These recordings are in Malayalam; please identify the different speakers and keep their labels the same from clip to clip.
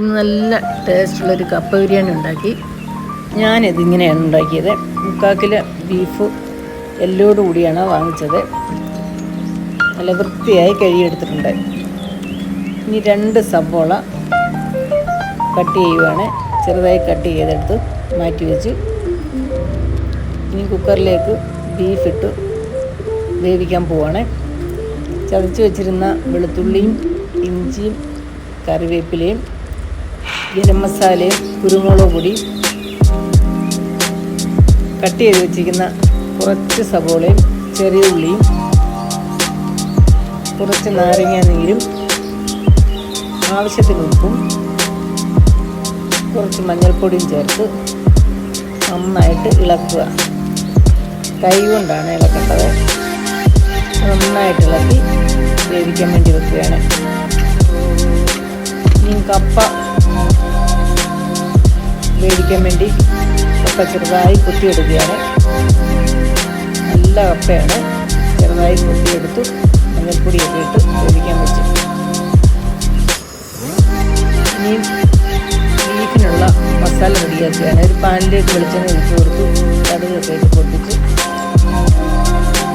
Speaker 1: നല്ല ടേസ്റ്റുള്ളൊരു കപ്പ ബിരിയാണി ഉണ്ടാക്കി. ഞാനിതിങ്ങനെയാണ് ഉണ്ടാക്കിയത്. മുക്കാക്കിൽ ബീഫ് എല്ലോടു കൂടിയാണ് വാങ്ങിച്ചത്. നല്ല വൃത്തിയായി കഴുകിയെടുത്തിട്ടുണ്ട്. ഇനി രണ്ട് സബോള കട്ട് ചെയ്യുവാണ്. ചെറുതായി കട്ട് ചെയ്തെടുത്ത് മാറ്റി വെച്ചു. ഇനി കുക്കറിലേക്ക് ബീഫ് ഇട്ട് വേവിക്കാൻ പോവാണ്. ചതച്ച് വെച്ചിരുന്ന വെളുത്തുള്ളിയും ഇഞ്ചിയും കറിവേപ്പിലയും ഗരം മസാലയും കുരുമുളക് പൊടി കട്ട് ചെയ്ത് വെച്ചിരിക്കുന്ന കുറച്ച് സവോളയും ചെറിയ ഉള്ളിയും കുറച്ച് നാരങ്ങ നീരും ആവശ്യത്തിന് ഉപ്പും കുറച്ച് മഞ്ഞൾപ്പൊടിയും ചേർത്ത് നന്നായിട്ട് ഇളക്കുക. കൈ കൊണ്ടാണ് ഇളക്കേണ്ടത്. നന്നായിട്ട് ഇളക്കി വേവിക്കാൻ വേണ്ടി വെക്കുകയാണ്. ഇനി കപ്പ വേവിക്കാൻ വേണ്ടി കപ്പ ചെറുതായി കുത്തിയെടുക്കുകയാണ്. നല്ല കപ്പയാണ്. ചെറുതായി കുത്തിയെടുത്ത്. മഞ്ഞൾപ്പൊടിയൊക്കെ ഇട്ട് വേവിക്കാൻ വെച്ചു. ഇനി ബീഫിനുള്ള മസാല റെഡിയാക്കുകയാണ്. ഒരു പാനിലേക്ക് വെളിച്ചെണ്ണ ഒഴിച്ചു കൊടുത്തു. കടുകൊക്കെ ഇട്ട് പൊട്ടിച്ച്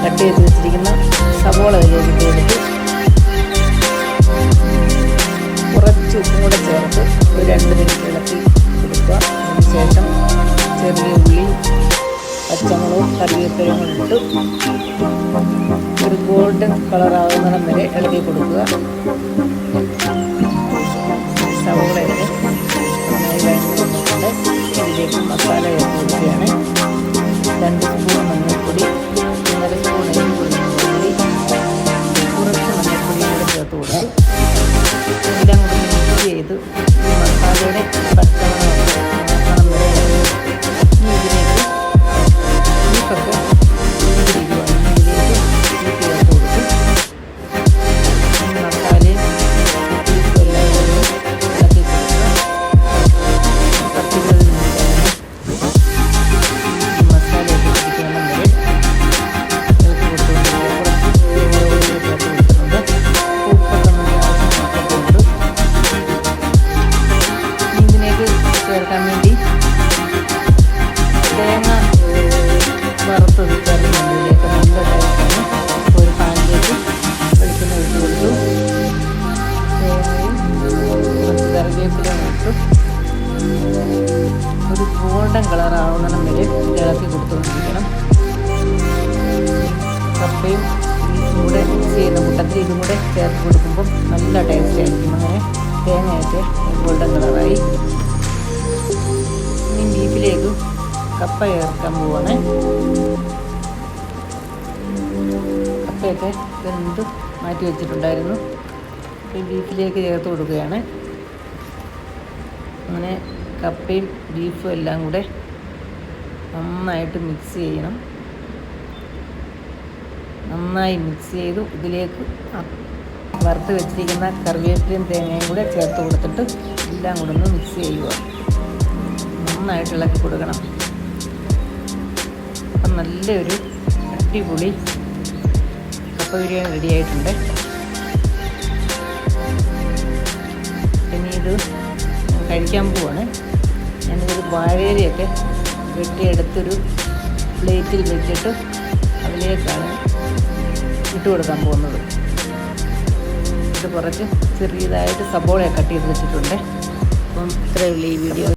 Speaker 1: കട്ട് ചെയ്ത് വെച്ചിരിക്കുന്ന സവോള അതിലേക്ക് എടുത്ത് കുറച്ച് ഉപ്പും കൂടെ ചേർത്ത് ഒരു രണ്ട് മിനിറ്റ് ഇളക്കി കൊടുക്കുക. ശേഷം ചെറിയ ഉള്ളി പച്ചമുളകും കറിവേപ്പിലും ഇട്ട് ഒരു ഗോൾഡൻ കളറാവുന്നിടം വരെ ഇളകി കൊടുക്കുക. സവോളയൊക്കെ ഇതിലേക്ക് ചേർക്കാൻ വേണ്ടി. തേങ്ങ വറുത്തത് ചേർക്കുന്നുണ്ട് ഇതിലേക്ക് നല്ല ഒരു പാനിലേക്ക് വെളിച്ചെണ്ണ ഒഴിച്ച് കൊടുത്തു. തേങ്ങയും ഇട്ടു. ഒരു ഗോൾഡൻ കളർ ആവുന്നിടം വരെ ഇളക്കി കൊടുത്തുകൊണ്ടിരിക്കണം. കപ്പയും കൂടെ മിക്സ് ചെയ്യുന്ന കൂട്ടത്തിൽ ഇതും കൂടെ ചേർത്ത് കൊടുക്കുമ്പോൾ നല്ല ടേസ്റ്റ് ആയിരിക്കും. അങ്ങനെ തേങ്ങയൊക്കെ ഗോൾഡൻ കളറായി കപ്പ ചേർക്കാൻ പോവാണ്. കപ്പയൊക്കെ വെന്ത് മാറ്റി വെച്ചിട്ടുണ്ടായിരുന്നു. ബീഫിലേക്ക് ചേർത്ത് കൊടുക്കുകയാണ്. അങ്ങനെ കപ്പയും ബീഫും എല്ലാം കൂടെ നന്നായിട്ട് മിക്സ് ചെയ്യണം. നന്നായി മിക്സ് ചെയ്തു. ഇതിലേക്ക് വറുത്ത് വെച്ചിരിക്കുന്ന കറിവേപ്പിലയും തേങ്ങയും കൂടെ ചേർത്ത് കൊടുത്തിട്ട് എല്ലാം കൂടെ ഒന്ന് മിക്സ് ചെയ്യുക. നന്നായിട്ട് ഇളക്കി കൊടുക്കണം. നല്ലൊരു അടിപൊളി കപ്പ ബിരിയാണി റെഡി ആയിട്ടുണ്ട്. പിന്നെ ഇത് കഴിക്കാൻ പോവാണ്. ഞാനിതൊരു വാഴയിലയൊക്കെ വെട്ടിയെടുത്തൊരു പ്ലേറ്റിൽ വെച്ചിട്ട് അതിലേക്കാണ് ഇട്ട് കൊടുക്കാൻ പോകുന്നത്. ഇത് കുറച്ച് ചെറിയതായിട്ട് സബോളയൊക്കെ കട്ട് ചെയ്ത് വെച്ചിട്ടുണ്ട്. അപ്പം ഇത്രയുള്ള ഈ വീഡിയോ.